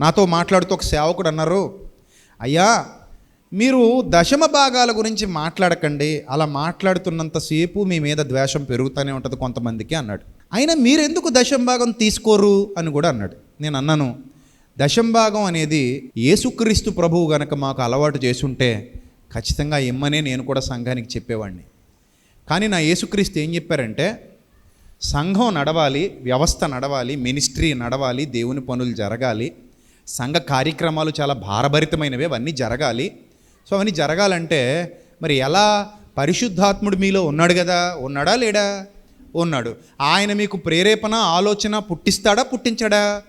నాతో మాట్లాడుతూ ఒక సేవకుడు అన్నారు అయ్యా మీరు దశమ భాగాల గురించి మాట్లాడకండి. అలా మాట్లాడుతున్నంతసేపు మీ మీద ద్వేషం పెరుగుతూనే ఉంటుంది కొంతమందికి అన్నాడు. అయినా మీరెందుకు దశమ భాగం తీసుకోరు? అని కూడా అన్నాడు. నేను అన్నాను దశంభాగం అనేది యేసుక్రీస్తు ప్రభువు గనక మాకు అలవాటు చేసుంటే ఖచ్చితంగా ఇమ్మనే నేను కూడా సంఘానికి చెప్పేవాడిని కానీ నా యేసుక్రీస్తు ఏం చెప్పారంటే సంఘం నడవాలి వ్యవస్థ నడవాలి మినిస్ట్రీ నడవాలి దేవుని పనులు జరగాలి సంఘ కార్యక్రమాలు చాలా భారభరితమైనవి అవన్నీ జరగాలి. సో అవన్నీ జరగాలంటే మరి ఎలా పరిశుద్ధాత్ముడు మీలో ఉన్నాడు కదా ఉన్నాడా లేడా? ఉన్నాడు. ఆయన మీకు ప్రేరేపణ ఆలోచన పుట్టిస్తాడా పుట్టించాడా?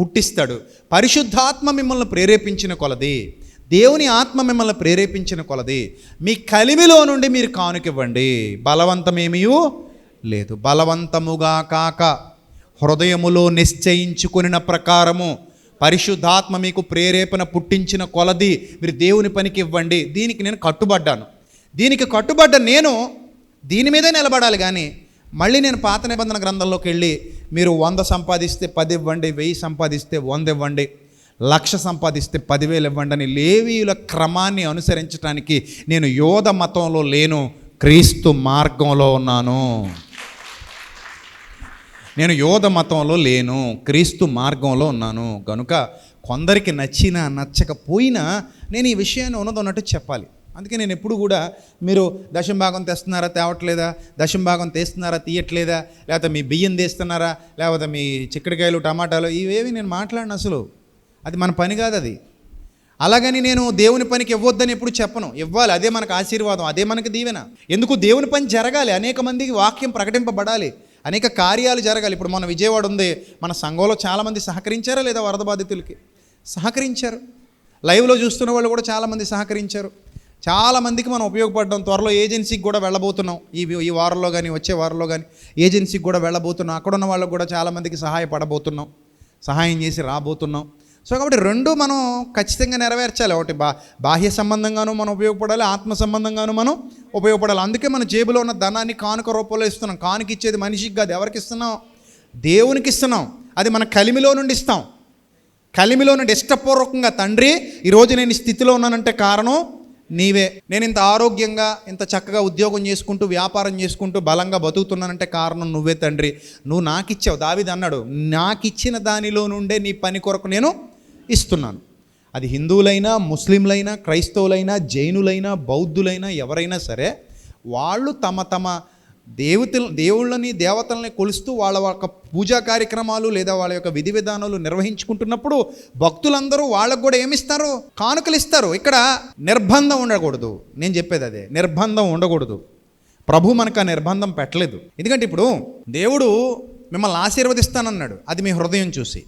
పుట్టిస్తాడు. పరిశుద్ధాత్మ మిమ్మల్ని ప్రేరేపించిన కొలది. దేవుని ఆత్మ మిమ్మల్ని ప్రేరేపించిన కొలది. మీ కలిమిలో నుండి మీరు కానుకివ్వండి. బలవంతమేమియూ లేదు. బలవంతముగా కాక హృదయములో నిశ్చయించుకొనిన ప్రకారము పరిశుద్ధాత్మ మీకు ప్రేరేపణ పుట్టించిన కొలది. మీరు దేవుని పనికి ఇవ్వండి. దీనికి నేను కట్టుబడ్డాను. దీనికి కట్టుబడ్డ నేను దీని మీదే నిలబడాలి కానీ మళ్ళీ నేను పాత నిబంధన గ్రంథంలోకి వెళ్ళి మీరు వంద సంపాదిస్తే పది ఇవ్వండి వెయ్యి సంపాదిస్తే వంద ఇవ్వండి లక్ష సంపాదిస్తే పదివేలు ఇవ్వండి అని లేవీయుల క్రమాన్ని అనుసరించడానికి నేను యోధ మతంలో లేను క్రీస్తు మార్గంలో ఉన్నాను. నేను యోధ మతంలో లేను క్రీస్తు మార్గంలో ఉన్నాను. కనుక కొందరికి నచ్చినా నచ్చకపోయినా నేను ఈ విషయాన్ని ఉన్నదన్నట్టు చెప్పాలి. అందుకే నేను ఎప్పుడు కూడా మీరు దశం భాగం తెస్తున్నారా తేవట్లేదా? దశం భాగం తీస్తున్నారా తీయట్లేదా? లేకపోతే మీ బియ్యం తీస్తున్నారా? లేకపోతే మీ చిక్కడికాయలు టమాటాలు ఇవేవి నేను మాట్లాడిన అసలు. అది మన పని కాదు అది. అలాగని నేను దేవుని పనికి ఇవ్వొద్దని ఎప్పుడు చెప్పను. ఇవ్వాలి అదే మనకు ఆశీర్వాదం అదే మనకు దీవెన. ఎందుకు? దేవుని పని జరగాలి. అనేక మందికి వాక్యం ప్రకటింపబడాలి. అనేక కార్యాలు జరగాలి. ఇప్పుడు మన విజయవాడ ఉంది. మన సంఘంలో చాలామంది సహకరించారా లేదా వరద బాధితులకి? సహకరించారు. లైవ్లో చూస్తున్న వాళ్ళు కూడా చాలామంది సహకరించారు. చాలామందికి మనం ఉపయోగపడడం త్వరలో ఏజెన్సీకి కూడా వెళ్ళబోతున్నాం. ఈ ఈ వారంలో కానీ వచ్చే వారంలో కానీ ఏజెన్సీకి కూడా వెళ్ళబోతున్నాం. అక్కడ ఉన్న వాళ్ళకు కూడా చాలామందికి సహాయపడబోతున్నాం. సహాయం చేసి రాబోతున్నాం. సో కాబట్టి రెండు మనం ఖచ్చితంగా నెరవేర్చాలి. ఒకటి బా బాహ్య సంబంధంగాను మనం ఉపయోగపడాలి ఆత్మ సంబంధంగాను మనం ఉపయోగపడాలి. అందుకే మన జేబులో ఉన్న ధనాన్ని కానుక రూపంలో ఇస్తున్నాం. కానుక ఇచ్చేది మనిషికి కాదు ఎవరికి ఇస్తున్నాం? దేవునికి ఇస్తున్నాం. అది మన కలిమిలో నుండి ఇస్తాం. కలిమిలో నుండి ఇష్టపూర్వకంగా తండ్రి ఈరోజు నేను ఈ స్థితిలో ఉన్నానంటే కారణం నీవే. నేను ఇంత ఆరోగ్యంగా ఇంత చక్కగా ఉద్యోగం చేసుకుంటూ వ్యాపారం చేసుకుంటూ బలంగా బతుకుతున్నానంటే కారణం నువ్వే తండ్రి. నువ్వు నాకు ఇచ్చావు దావిది అన్నాడు నాకు ఇచ్చిన దానిలో నుండే నీ పని కొరకు నేను ఇస్తున్నాను. అది హిందువులైనా ముస్లింలైనా క్రైస్తవులైనా జైనులైనా బౌద్ధులైనా ఎవరైనా సరే వాళ్ళు తమ తమ దేవతలు దేవుళ్ళని దేవతలని కొలుస్తూ వాళ్ళ యొక్క పూజా కార్యక్రమాలు లేదా వాళ్ళ యొక్క విధి విధానాలు నిర్వహించుకుంటున్నప్పుడు భక్తులందరూ వాళ్ళకు కూడా ఏమిస్తారు? కానుకలు ఇస్తారు. ఇక్కడ నిర్బంధం ఉండకూడదు. నేను చెప్పేది అదే. నిర్బంధం ఉండకూడదు. ప్రభు మనకు ఆ నిర్బంధం పెట్టలేదు. ఎందుకంటే ఇప్పుడు దేవుడు మిమ్మల్ని ఆశీర్వదిస్తానన్నాడు. అది మీ హృదయం చూసి.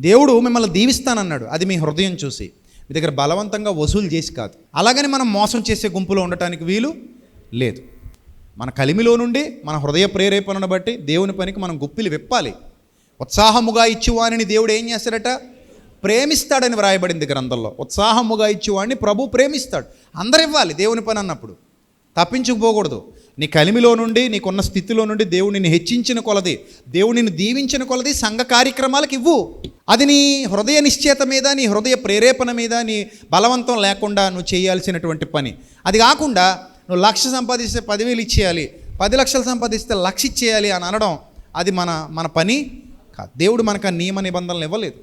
దేవుడు మిమ్మల్ని దీవిస్తానన్నాడు. అది మీ హృదయం చూసి. మీ దగ్గర బలవంతంగా వసూలు చేసి కాదు. అలాగని మనం మోసం చేసే గుంపులో ఉండటానికి వీలు లేదు. మన కలిమిలో నుండి మన హృదయ ప్రేరేపణను బట్టి దేవుని పనికి మనం గుప్పిలు విప్పాలి. ఉత్సాహముగా ఇచ్చేవాణిని దేవుడు ఏం చేస్తాడట ప్రేమిస్తాడని వ్రాయబడింది గ్రంథంలో. ఉత్సాహముగా ఇచ్చేవాడిని ప్రభు ప్రేమిస్తాడు. అందరు ఇవ్వాలి దేవుని పని అన్నప్పుడు. తప్పించుకుపోకూడదు. నీ కలిమిలో నుండి నీకున్న స్థితిలో నుండి దేవుడు నిన్ను హెచ్చించిన కొలది. దేవుడు నిన్ను దీవించిన కొలది సంఘ కార్యక్రమాలకు ఇవ్వు. అది నీ హృదయ నిశ్చేత మీద నీ హృదయ ప్రేరేపణ మీద నీ బలవంతం లేకుండా నువ్వు చేయాల్సినటువంటి పని. అది కాకుండా నువ్వు లక్ష సంపాదిస్తే పదివేలు ఇచ్చేయాలి పది లక్షలు సంపాదిస్తే లక్ష ఇచ్చేయాలి అని అనడం అది మన మన పని కాదు. దేవుడు మనకు ఆ నియమ నిబంధనలు ఇవ్వలేదు.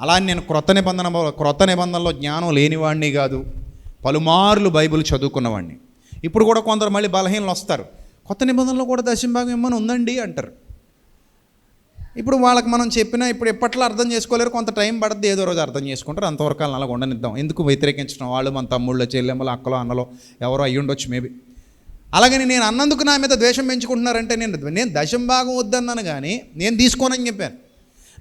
అలా నేను క్రొత్త నిబంధన క్రొత్త నిబంధనలో జ్ఞానం లేనివాడిని కాదు పలుమార్లు బైబిల్ చదువుకున్నవాడిని ఇప్పుడు కూడా కొందరు మళ్ళీ బలహీనలు వస్తారు. కొత్త నిబంధనలో కూడా దశంభాగం ఏమైనా ఉందండి అంటారు. ఇప్పుడు వాళ్ళకి మనం చెప్పినా ఇప్పుడు ఎప్పట్లో అర్థం చేసుకోలేరు కొంత టైం పడుతుంది ఏదో రోజు అర్థం చేసుకుంటారు అంతవరకు అలా ఉండనిద్దాం. ఎందుకు వ్యతిరేకించడం? వాళ్ళు మన తమ్ముళ్ళు చెల్లెమ్మలు అక్కలో అన్నలో ఎవరో అయ్యి ఉండొచ్చు మేబీ. అలాగని నేను అన్నందుకు నా మీద ద్వేషం పెంచుకుంటున్నారంటే నేను నేను దశం భాగం వద్దన్నాను కానీ నేను తీసుకోనని చెప్పాను.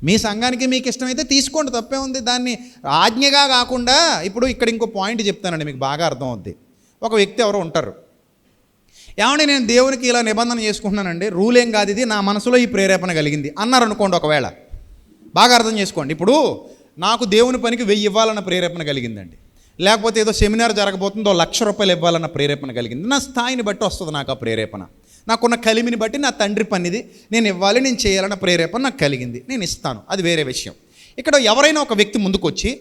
మీ సంఘానికి మీకు ఇష్టమైతే తీసుకోండి తప్పే ఉంది. దాన్ని ఆజ్ఞగా కాకుండా ఇప్పుడు ఇక్కడ ఇంకో పాయింట్ చెప్తానండి మీకు బాగా అర్థం అవుద్ది. ఒక వ్యక్తి ఎవరో ఉంటారు. ఏమంటే నేను దేవునికి ఇలా నిబంధన చేసుకుంటున్నానండి? రూల్ ఏం కాదు ఇది. నా మనసులో ఈ ప్రేరేపణ కలిగింది. అన్నారు అనుకోండి ఒకవేళ. బాగా అర్థం చేసుకోండి. ఇప్పుడు నాకు దేవుని పనికి వెయ్యి ఇవ్వాలన్న ప్రేరేపణ కలిగిందండి. లేకపోతే ఏదో సెమినార్ జరగబోతుందో లక్ష రూపాయలు ఇవ్వాలన్న ప్రేరేపణ కలిగింది. నా స్థాయిని బట్టి వస్తుంది నాకు ఆ ప్రేరేపణ. నాకున్న కలిమిని బట్టి నా తండ్రి పనిది నేను ఇవ్వాలి నేను చేయాలన్న ప్రేరేపణ నాకు కలిగింది. నేను ఇస్తాను. అది వేరే విషయం. ఇక్కడ ఎవరైనా ఒక వ్యక్తి ముందుకొచ్చి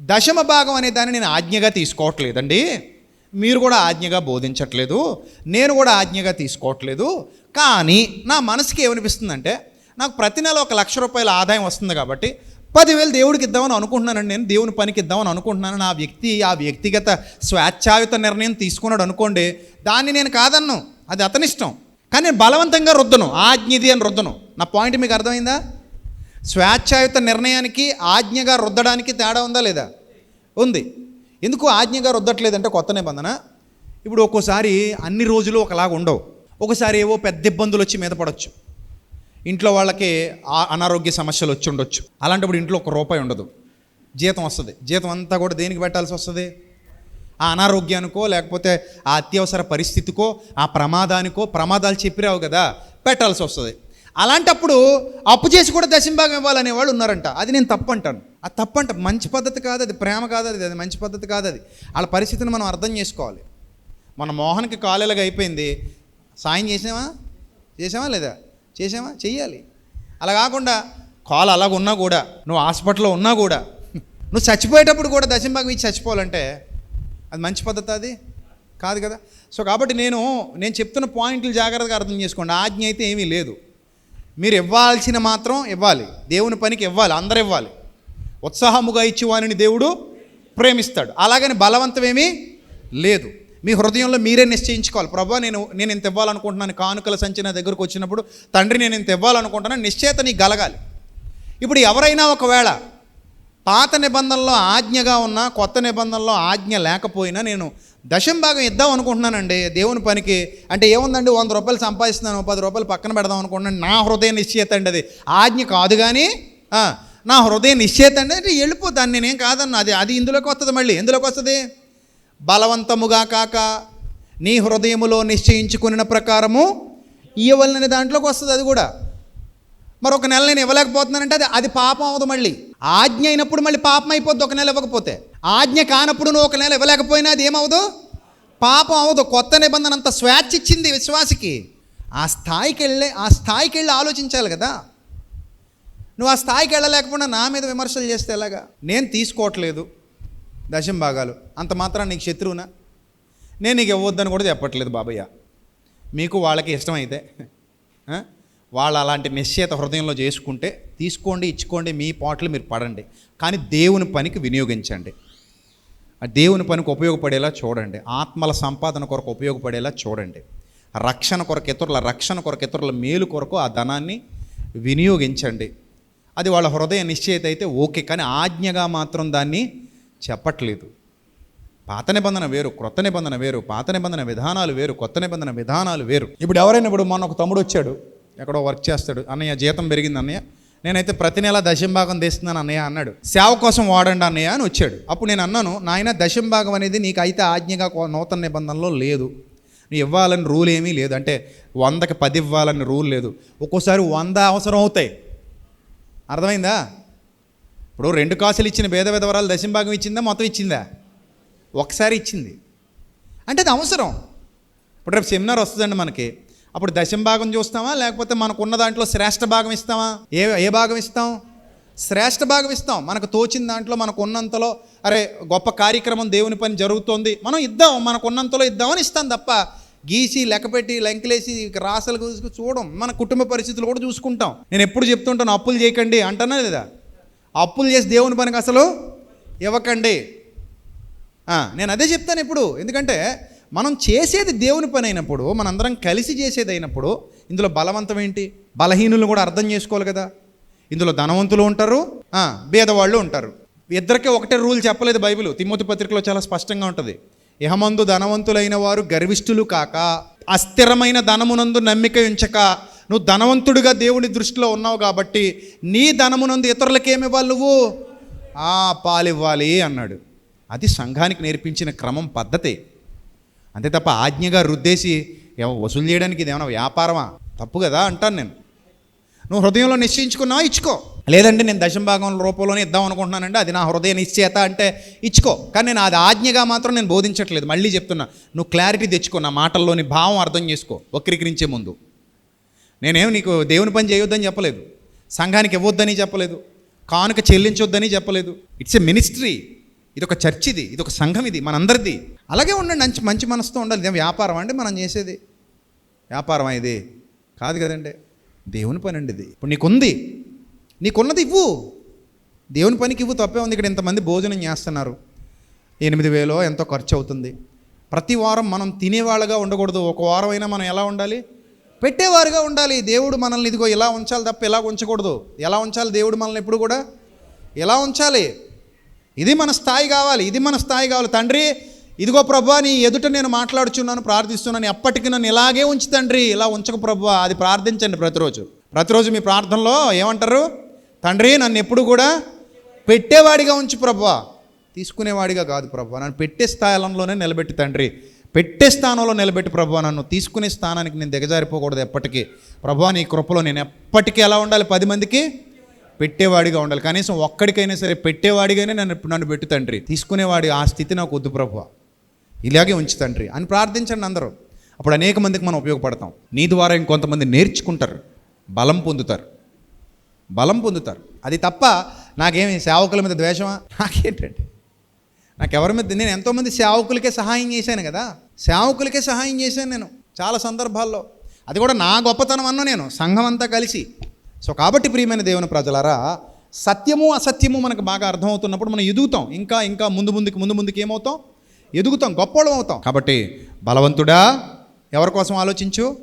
దశమ భాగం అనే దాన్ని నేను ఆజ్ఞగా తీసుకోవట్లేదండి. మీరు కూడా ఆజ్ఞగా బోధించట్లేదు నేను కూడా ఆజ్ఞగా తీసుకోవట్లేదు కానీ నా మనసుకి ఏమనిపిస్తుందంటే నాకు ప్రతి నెల ఒక లక్ష రూపాయల ఆదాయం వస్తుంది కాబట్టి పదివేలు దేవుడికి ఇద్దామని అనుకుంటున్నానండి. నేను దేవుని పనికి ఇద్దామని అనుకుంటున్నాను. నా వ్యక్తి ఆ వ్యక్తిగత స్వేచ్ఛాయుత నిర్ణయం తీసుకున్నాడు అనుకోండి దాన్ని నేను కాదన్ను. అది అతని ఇష్టం కానీ నేను బలవంతంగా రుద్దను. ఆజ్ఞది అని రుద్దను. నా పాయింట్ మీకు అర్థమైందా? స్వేచ్ఛాయుత నిర్ణయానికి ఆజ్ఞగా రుద్దడానికి తేడా ఉందా లేదా? ఉంది. ఎందుకు ఆజ్ఞగా రుద్దట్లేదంటే కొత్త నిబంధన? ఇప్పుడు ఒక్కోసారి అన్ని రోజులు ఒకలాగా ఉండవు. ఒకసారి ఏవో పెద్ద ఇబ్బందులు వచ్చి మీద పడవచ్చు ఇంట్లో వాళ్ళకి ఆ- అనారోగ్య సమస్యలు వచ్చి ఉండొచ్చు. అలాంటప్పుడు ఇంట్లో ఒక రూపాయి ఉండదు. జీతం వస్తుంది. జీతం అంతా కూడా దేనికి పెట్టాల్సి వస్తుంది? ఆ అనారోగ్యానికో లేకపోతే ఆ అత్యవసర పరిస్థితికో ఆ ప్రమాదానికో ప్రమాదాలు చెప్పిరావు కదా పెట్టాల్సి వస్తుంది. అలాంటప్పుడు అప్పు చేసి కూడా దశంభాగం ఇవ్వాలనే వాళ్ళు ఉన్నారంట. అది నేను తప్పు అంటాను. అది తప్పంట మంచి పద్ధతి కాదు అది ప్రేమ కాదు అది అది మంచి పద్ధతి కాదు అది. వాళ్ళ పరిస్థితిని మనం అర్థం చేసుకోవాలి. మన మోహన్కి కాలేలాగా అయిపోయింది. సాయం చేసామా చేసామా లేదా? చేసామా చెయ్యాలి. అలా కాకుండా కాలు అలాగ ఉన్నా కూడా నువ్వు హాస్పిటల్లో ఉన్నా కూడా నువ్వు చచ్చిపోయేటప్పుడు కూడా దశంభాగం ఇచ్చి చచ్చిపోవాలంటే అది మంచి పద్ధతి అది? కాదు కదా. సో కాబట్టి నేను నేను చెప్తున్న పాయింట్లు జాగ్రత్తగా అర్థం చేసుకోండి. ఆజ్ఞ అయితే ఏమీ లేదు. మీరు ఇవ్వాల్సిన మాత్రం ఇవ్వాలి. దేవుని పనికి ఇవ్వాలి. అందరు ఇవ్వాలి. ఉత్సాహముగా ఇచ్చి వారిని దేవుడు ప్రేమిస్తాడు. అలాగని బలవంతమేమీ లేదు. మీ హృదయంలో మీరే నిశ్చయించుకోవాలి. ప్రభా నేను నేను ఇంత ఇవ్వాలనుకుంటున్నాను. కానుకల సంచి నా దగ్గరకు వచ్చినప్పుడు తండ్రి నేను ఇంత ఇవ్వాలనుకుంటున్నాను. నిశ్చేత నీకు గలగాలి. ఇప్పుడు ఎవరైనా ఒకవేళ పాత నిబంధనలో ఆజ్ఞగా ఉన్న కొత్త నిబంధనలో ఆజ్ఞ లేకపోయినా నేను దశం భాగం ఇద్దాం అనుకుంటున్నానండి. దేవుని పనికి అంటే ఏముందండి? వంద రూపాయలు సంపాదిస్తున్నాను పది రూపాయలు పక్కన పెడదాం అనుకుంటున్నాను. నా హృదయ నిశ్చయత అండి అది. ఆజ్ఞ కాదు కానీ నా హృదయ నిశ్చయిత అంటే అంటే వెళ్ళిపోతాను నేనేం కాదన్నా. అది అది ఇందులోకి వస్తుంది మళ్ళీ. ఎందులోకి వస్తుంది? బలవంతముగా కాక నీ హృదయములో నిశ్చయించుకున్న ప్రకారము ఇవ్వవలనని దాంట్లోకి వస్తుంది అది కూడా. మరి ఒక నెల నేను ఇవ్వలేకపోతున్నానంటే అది అది పాపం అవ్వదు మళ్ళీ. ఆజ్ఞ అయినప్పుడు మళ్ళీ పాపం అయిపోద్ది ఒక నెల ఇవ్వకపోతే. ఆజ్ఞ కానప్పుడు నువ్వు ఒక నెల ఇవ్వలేకపోయినా అది ఏమవుదు పాపం అవ్వదు. కొత్త నిబంధన అంత స్వేచ్ఛ ఇచ్చింది విశ్వాసికి. ఆ స్థాయికి వెళ్ళే ఆ స్థాయికి వెళ్ళి ఆలోచించాలి కదా. నువ్వు ఆ స్థాయికి వెళ్ళలేకపోయినా నా మీద విమర్శలు చేస్తే ఎలాగా? నేను తీసుకోవట్లేదు దశం భాగాలు. అంత మాత్రం నీకు శత్రువునా? నేను నీకు ఇవ్వద్దని కూడా చెప్పట్లేదు బాబయ్య. మీకు వాళ్ళకి ఇష్టమైతే వాళ్ళు అలాంటి నిశ్చయిత హృదయంలో చేసుకుంటే తీసుకోండి ఇచ్చుకోండి మీ పాటలు మీరు పడండి. కానీ దేవుని పనికి వినియోగించండి. ఆ దేవుని పనికి ఉపయోగపడేలా చూడండి. ఆత్మల సంపాదన కొరకు ఉపయోగపడేలా చూడండి. రక్షణ కొరకు ఇతరుల రక్షణ కొరకు ఇతరుల మేలు కొరకు ఆ ధనాన్ని వినియోగించండి. అది వాళ్ళ హృదయ నిశ్చయిత అయితే ఓకే కానీ ఆజ్ఞగా మాత్రం దాన్ని చెప్పట్లేదు. పాత నిబంధన వేరు క్రొత్త నిబంధన వేరు పాత నిబంధన విధానాలు వేరు కొత్త నిబంధన విధానాలు వేరు. ఇప్పుడు ఎవరైనా ఇప్పుడు మొన్న ఒక తమ్ముడు వచ్చాడు ఎక్కడో వర్క్ చేస్తాడు. అన్నయ్య జీతం పెరిగింది అన్నయ్య. నేనైతే ప్రతి నెల దశంభాగం తీస్తున్నాను అన్నయ్య అన్నాడు. సేవ కోసం వాడండి అన్నయ్య అని వచ్చాడు. అప్పుడు నేను అన్నాను నాయన దశంభాగం అనేది నీకు అయితే ఆజ్ఞగా నూతన నిబంధనలో లేదు. నువ్వు ఇవ్వాలని రూల్ ఏమీ లేదు. అంటే వందకి పది ఇవ్వాలని రూల్ లేదు. ఒక్కోసారి వంద అవసరం అవుతాయి. అర్థమైందా? ఇప్పుడు రెండు కాసులు ఇచ్చిన భేద విధవరాలు దశంభాగం ఇచ్చిందా మొత్తం ఇచ్చిందా? ఒకసారి ఇచ్చింది. అంటే అది అవసరం. ఇప్పుడు రేపు సెమినార్ వస్తుందండి మనకి. అప్పుడు దశంభాగం చూస్తామా లేకపోతే మనకున్న దాంట్లో శ్రేష్ఠ భాగం ఇస్తామా? ఏ ఏ భాగం ఇస్తాం? శ్రేష్ఠ భాగం ఇస్తాం. మనకు తోచిన దాంట్లో మనకు ఉన్నంతలో అరే గొప్ప కార్యక్రమం దేవుని పని జరుగుతోంది. మనం ఇద్దాం మనకు ఉన్నంతలో ఇద్దామని ఇస్తాం తప్ప గీసి లెక్కపెట్టి లెంకలేసి రాసలు చూడడం చూడం. మన కుటుంబ పరిస్థితులు కూడా చూసుకుంటాం. నేను ఎప్పుడు చెప్తుంటాను అప్పులు చేయకండి అంటానా లేదా? అప్పులు చేసి దేవుని పనికి అసలు ఇవ్వకండి. నేను అదే చెప్తాను ఇప్పుడు. ఎందుకంటే మనం చేసేది దేవుని పని అయినప్పుడు మనందరం కలిసి చేసేది అయినప్పుడు ఇందులో బలవంతం ఏంటి? బలహీనులు కూడా అర్థం చేసుకోవాలి కదా. ఇందులో ధనవంతులు ఉంటారు భేదవాళ్ళు ఉంటారు. ఇద్దరికే ఒకటే రూల్ చెప్పలేదు బైబిల్. తిమ్మతి పత్రికలో చాలా స్పష్టంగా ఉంటుంది. ఇహమందు ధనవంతులైన వారు గర్విష్ఠులు కాక అస్థిరమైన ధనమునందు నమ్మిక ఉంచక నువ్వు ధనవంతుడిగా దేవుని దృష్టిలో ఉన్నావు కాబట్టి నీ ధనమునందు ఇతరులకు ఏమి ఇవ్వాలి నువ్వు? ఆ పాలివ్వాలి అన్నాడు. అది సంఘానికి నేర్పించిన క్రమం పద్ధతి. అంతే తప్ప ఆజ్ఞగా రుద్దేసి ఏమో వసూలు చేయడానికి ఇది ఏమైనా వ్యాపారమా? తప్పు కదా అంటాను నేను. నువ్వు హృదయంలో నిశ్చయించుకున్నావా? ఇచ్చుకో. లేదంటే నేను దశంభాగం రూపంలోనే ఇద్దాం అనుకుంటున్నానంటే అది నా హృదయ నిశ్చయత అంటే ఇచ్చుకో. కానీ నేను అది ఆజ్ఞగా మాత్రం నేను బోధించట్లేదు. మళ్ళీ చెప్తున్నా నువ్వు క్లారిటీ తెచ్చుకో నా మాటల్లోని భావం అర్థం చేసుకో వక్రీకరించే ముందు. నేనేం నీకు దేవుని పని చేయొద్దని చెప్పలేదు. సంఘానికి ఇవ్వద్దని చెప్పలేదు. కానుక చెల్లించొద్దని చెప్పలేదు. It's a ministry. ఇది ఒక చర్చ్ ఇది ఇది ఒక సంఘం ఇది మనందరిది. అలాగే ఉండండి. మంచి మంచి మనసుతో ఉండాలి. ఇదేం వ్యాపారం అండి మనం చేసేది? వ్యాపారం ఇది? కాదు కదండి. దేవుని పని అండి ఇది ఇప్పుడు నీకుంది. నీకున్నది ఇవ్వు. దేవుని పనికి ఇవ్వు తప్పే ఉంది. ఇక్కడ ఇంతమంది భోజనం చేస్తున్నారు. ఎనిమిది వేలో ఎంతో ఖర్చు అవుతుంది ప్రతి వారం మనం తినేవాళ్ళగా ఉండకూడదు. ఒక వారం అయినా మనం ఎలా ఉండాలి? పెట్టేవారుగా ఉండాలి. దేవుడు మనల్ని ఇదిగో ఇలా ఉంచాలి తప్ప ఇలా ఉంచకూడదు. ఎలా ఉంచాలి దేవుడు మనల్ని ఎప్పుడు కూడా? ఎలా ఉంచాలి? ఇది మన స్థాయి కావాలి. ఇది మన స్థాయి కావాలి. తండ్రి ఇదిగో ప్రభా నీ ఎదుట నేను మాట్లాడుచున్నాను ప్రార్థిస్తున్నాను ఎప్పటికీ నన్ను ఇలాగే ఉంచు తండ్రి ఇలా ఉంచక ప్రభా అది ప్రార్థించండి ప్రతిరోజు. ప్రతిరోజు మీ ప్రార్థనలో ఏమంటారు? తండ్రి నన్ను ఎప్పుడు కూడా పెట్టేవాడిగా ఉంచు ప్రభా. తీసుకునేవాడిగా కాదు ప్రభా నన్ను పెట్టే స్థానంలోనే నిలబెట్టి తండ్రి. పెట్టే స్థానంలో నిలబెట్టి ప్రభా నన్ను తీసుకునే స్థానానికి నేను దిగజారిపోకూడదు ఎప్పటికీ. ప్రభా నీ కృపలో నేను ఎప్పటికీ ఎలా ఉండాలి? పది మందికి పెట్టేవాడిగా ఉండాలి. కనీసం ఒక్కడికైనా సరే పెట్టేవాడిగానే నన్ను నన్ను పెట్టు తండ్రి. తీసుకునేవాడి ఆ స్థితి నాకు వద్దు ప్రభా. ఇలాగే ఉంచు తండ్రి అని ప్రార్థించండి అందరూ. అప్పుడు అనేక మందికి మనం ఉపయోగపడతాం. నీ ద్వారా ఇంకొంతమంది నేర్చుకుంటారు. బలం పొందుతారు. బలం పొందుతారు. అది తప్ప నాకేమి సేవకుల మీద ద్వేషమా? నాకేంటండి? నాకు ఎవరి మీద నేను ఎంతోమంది సేవకులకే సహాయం చేశాను కదా. సేవకులకే సహాయం చేశాను నేను చాలా సందర్భాల్లో. అది కూడా నా గొప్పతనం అన్న నేను సంఘం అంతా కలిసి. సో కాబట్టి ప్రియమైన దేవుని ప్రజలారా సత్యము అసత్యము మనకు బాగా అర్థమవుతున్నప్పుడు మనం ఎదుగుతాం. ఇంకా ఇంకా ముందు ముందుకు ముందు ముందుకు ఏమవుతాం? ఎదుగుతాం గొప్పవాళ్ళం అవుతాం. కాబట్టి బలవంతుడా ఎవరి కోసం ఆలోచించు?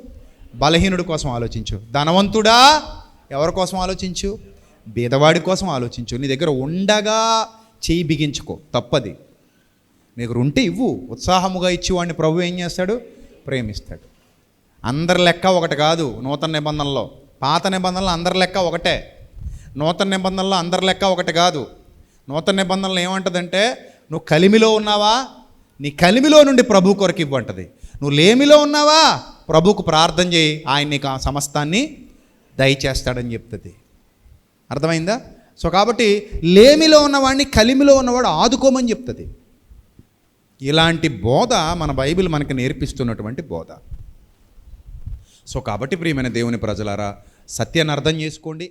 బలహీనుడి కోసం ఆలోచించు. ధనవంతుడా ఎవరి కోసం ఆలోచించు? బీదవాడి కోసం ఆలోచించు. నీ దగ్గర ఉండగా చేయి బిగించుకో తప్పది. నీకు ఉంటే ఇవ్వు. ఉత్సాహముగా ఇచ్చి వాడిని ప్రభు ఏం చేస్తాడు? ప్రేమిస్తాడు. అందరి లెక్క ఒకటి కాదు నూతన నిబంధనలో. పాత నిబంధనలు అందరి లెక్క ఒకటే. నూతన నిబంధనలు అందరి లెక్క ఒకటి కాదు. నూతన నిబంధనలు ఏమంటుందంటే నువ్వు కలిమిలో ఉన్నావా? నీ కలిమిలో నుండి ప్రభు కొరకు ఇవ్వంటది నువ్వు లేమిలో ఉన్నావా? ప్రభుకు ప్రార్థన చేయి. ఆయన నీకు ఆ సమస్తాన్ని దయచేస్తాడని చెప్తుంది. అర్థమైందా? సో కాబట్టి లేమిలో ఉన్నవాడిని కలిమిలో ఉన్నవాడు ఆదుకోమని చెప్తుంది. ఇలాంటి బోధ మన బైబిల్ మనకు నేర్పిస్తున్నటువంటి బోధ. సో కాబట్టి ప్రియమైన దేవుని ప్రజలారా సత్యాన్ని అర్థం చేసుకోండి.